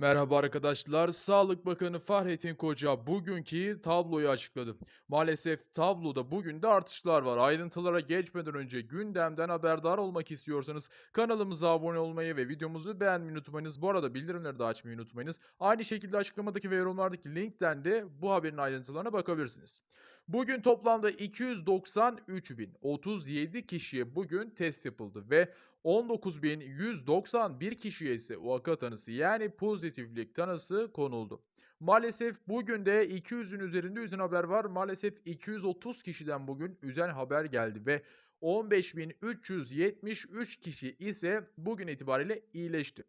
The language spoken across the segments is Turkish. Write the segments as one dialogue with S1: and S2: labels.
S1: Merhaba arkadaşlar. Sağlık Bakanı Fahrettin Koca bugünkü tabloyu açıkladı. Maalesef tabloda bugün de artışlar var. Ayrıntılara geçmeden önce gündemden haberdar olmak istiyorsanız kanalımıza abone olmayı ve videomuzu beğenmeyi unutmayınız. Bu arada bildirimleri de açmayı unutmayınız. Aynı şekilde açıklamadaki ve yorumlardaki linkten de bu haberin ayrıntılarına bakabilirsiniz. Bugün toplamda 293.037 kişiye bugün test yapıldı ve 19.191 kişiye ise vaka tanısı yani pozitiflik tanısı konuldu. Maalesef bugün de 200'ün üzerinde üzen haber var. Maalesef 230 kişiden bugün üzen haber geldi ve 15.373 kişi ise bugün itibariyle iyileşti.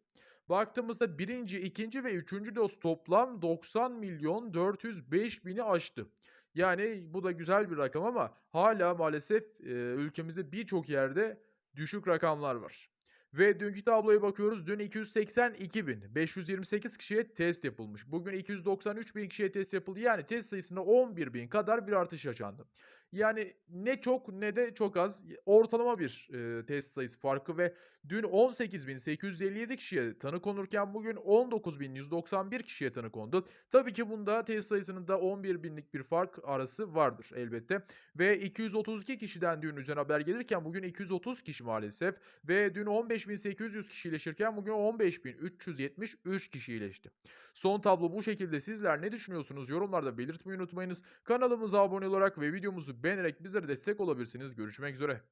S1: Baktığımızda birinci, ikinci ve üçüncü doz toplam 90 milyon 405 bini aştı. Yani bu da güzel bir rakam ama hala maalesef e, ülkemizde birçok yerde düşük rakamlar var. Ve dünkü tabloya bakıyoruz. Dün 282.528 kişiye test yapılmış. Bugün 293.000 kişiye test yapıldı. Yani test sayısında 11.000 kadar bir artış yaşandı. Yani ne çok ne de çok az. Ortalama bir e, test sayısı farkı ve dün 18.857 kişiye tanı konurken bugün 19.191 kişiye tanı kondu. Tabii ki bunda test sayısının da 11.000'lik bir fark arası vardır elbette. Ve 232 kişiden dün üzerine haber gelirken bugün 230 kişi maalesef. Ve dün 15.800 kişi iyileşirken bugün 15.373 kişi iyileşti. Son tablo bu şekilde. Sizler ne düşünüyorsunuz? Yorumlarda belirtmeyi unutmayınız. Kanalımıza abone olarak ve videomuzu beğenerek bizlere destek olabilirsiniz. Görüşmek üzere.